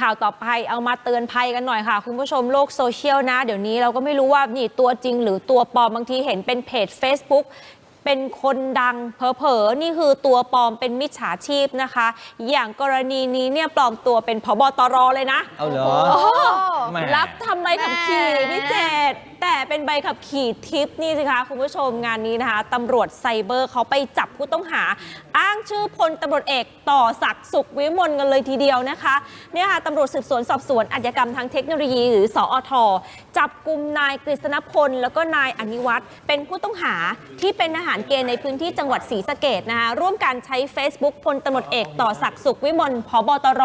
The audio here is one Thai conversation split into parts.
ข่าวต่อไปเอามาเตือนภัยกันหน่อยค่ะ คุณผู้ชมโลกโซเชียลนะ เดี๋ยวนี้เราก็ไม่รู้ว่านี่ตัวจริงหรือตัวปลอมบางทีเห็นเป็นเพจ Facebook เป็นคนดังเผลอๆนี่คือตัวปลอมเป็นมิจฉาชีพนะคะ อย่างกรณีนี้เนี่ยปลอมตัวเป็นพบตรเลยนะ เอาเหรอโอ้โหแหม่ รับทำใบขับขี่พี่เจตแต่เป็นใบขับขี่ทิปนี่สิคะคุณผู้ชมงานนี้นะคะตำรวจไซเบอร์เขาไปจับผู้ต้องหา อ้างชื่อพลตำรวจเอกต่อศักดิ์สุขวิมลกันเลยทีเดียวนะคะเนี่ยค่ะตำรวจสืบสวนสอบสวนอาชญากรรมทางเทคโนโลยีหรือสอทจับกลุ่มนายกฤษณพล แล้วก็นายอนิวัฒน์เป็นผู้ต้องหาที่เป็นทหารเกณฑ์ในพื้นที่จังหวัดศรีสะเกดนะคะร่วมกันใช้ Facebook พลตำรวจเอกต่อศักดิ์สุขวิมลพบตร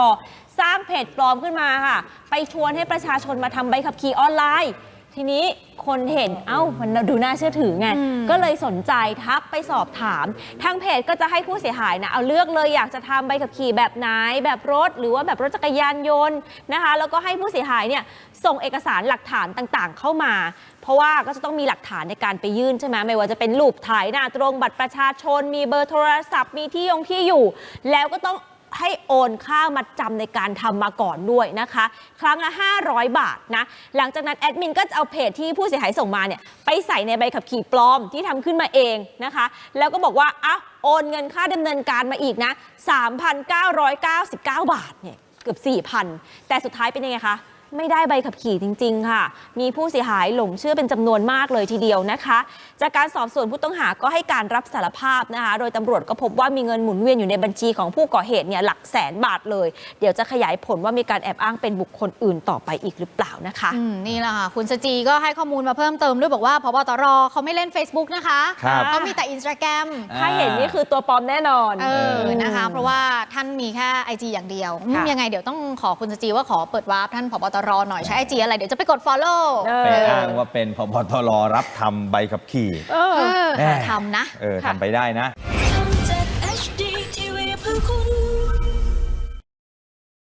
สร้างเพจปลอมขึ้นมาค่ะ ไปชวนให้ประชาชนมาทำใบขับขี่ออนไลน์ ทีนี้คนเห็นเอ้ามันดูน่าเชื่อถือไงอืมก็เลยสนใจทักไปสอบถาม ทางเพจก็จะให้ผู้เสียหายนะเอาเลือกเลยอยากจะทำใบขับขี่แบบไหน แบบรถ หรือว่าแบบรถจักรยานยนต์นะคะ แล้วก็ให้ผู้เสียหายเนี่ยส่งเอกสารหลักฐานต่างๆ เข้ามา เพราะว่าก็จะต้องมีหลักฐานในการไปยื่นใช่ไหมไม่ว่าจะเป็นรูปถ่ายหน้าตรงบัตรประชาชน มีเบอร์โทรศัพท์มีที่ยงที่อยู่ แล้วก็ต้อง ให้โอนค่ามาจำในการทำมาก่อนด้วยนะคะ ครั้งละ 500 บาทนะหลังจากนั้นแอดมินก็จะเอาเพจที่ผู้เสียหายส่งมาเนี่ยไปใส่ในใบขับขี่ปลอมที่ทำขึ้นมาเองนะคะ แล้วก็บอกว่าอะโอนเงินค่าดำเนินการมาอีกนะ 3,999 บาทเนี่ยเกือบ 4,000 แต่สุดท้ายเป็นยังไงคะ ไม่ได้ใบขับขี่จริง ๆ ค่ะ มีผู้เสียหายหลงเชื่อเป็นจำนวนมากเลยทีเดียวนะคะ จากการสอบสวนผู้ต้องหาก็ให้การรับสารภาพนะคะ โดยตำรวจก็พบว่ามีเงินหมุนเวียนอยู่ในบัญชีของผู้ก่อเหตุเนี่ยหลักแสนบาทเลย เดี๋ยวจะขยายผลว่ามีการแอบอ้างเป็นบุคคลอื่นต่อไปอีกหรือเปล่านะคะอืมนี่แหละค่ะคุณสจีก็ให้ข้อมูลมาเพิ่มเติมด้วยบอกว่าพบตรเขาไม่เล่น Facebook นะคะครับเขามีแต่อินสตาแกรมถ้าเห็นนี่คือตัวปลอมแน่นอนเออนะคะ เพราะว่าท่านมีแค่ IG อย่างเดียวอืมค่ะยังไงเดี๋ยวต้องขอคุณสจีว่าขอเปิดวาร์ปท่านผบตรหน่อยใช้ IG อะไร เดี๋ยวจะไปกด follow เออไปอ้างว่าเป็นพบตรรับทำใบขับขี่เออเออแม่ทำนะ เออค่ะทำไปได้นะ